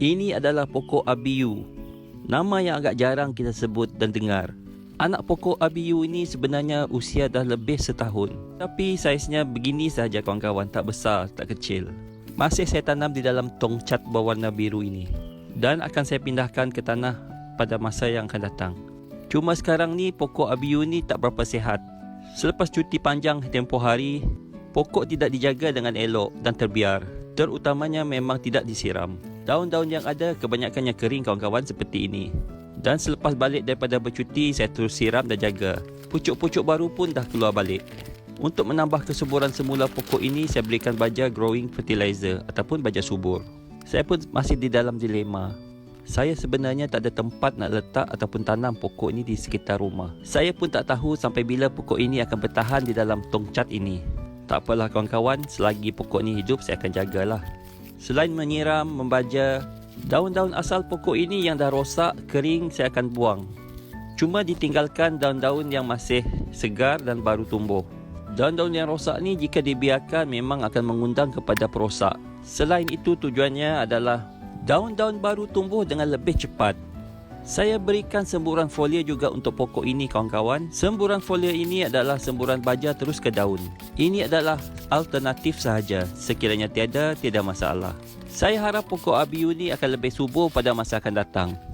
Ini adalah pokok abiu. Nama yang agak jarang kita sebut dan dengar. Anak pokok abiu ini sebenarnya usia dah lebih setahun. Tapi saiznya begini sahaja kawan-kawan, tak besar, tak kecil. Masih saya tanam di dalam tong cat berwarna biru ini. Dan akan saya pindahkan ke tanah pada masa yang akan datang. Cuma sekarang ni pokok abiu ni tak berapa sihat. Selepas cuti panjang tempoh hari, pokok tidak dijaga dengan elok dan terbiar. Terutamanya memang tidak disiram. Daun-daun yang ada kebanyakannya kering kawan-kawan seperti ini. Dan selepas balik daripada bercuti, saya terus siram dan jaga. Pucuk-pucuk baru pun dah keluar balik. Untuk menambah kesuburan semula pokok ini, saya berikan baja growing fertilizer ataupun baja subur. Saya pun masih di dalam dilema. Saya sebenarnya tak ada tempat nak letak ataupun tanam pokok ini di sekitar rumah. Saya pun tak tahu sampai bila pokok ini akan bertahan di dalam tong cat ini. Tak apalah kawan-kawan, selagi pokok ini hidup saya akan jagalah. Selain menyiram, membaja, daun-daun asal pokok ini yang dah rosak, kering saya akan buang. Cuma ditinggalkan daun-daun yang masih segar dan baru tumbuh. Daun-daun yang rosak ni jika dibiarkan memang akan mengundang kepada perosak. Selain itu tujuannya adalah daun-daun baru tumbuh dengan lebih cepat. Saya berikan semburan folia juga untuk pokok ini kawan-kawan. Semburan folia ini adalah semburan baja terus ke daun. Ini adalah alternatif sahaja. Sekiranya tiada, tiada masalah. Saya harap pokok abiu ini akan lebih subur pada masa akan datang.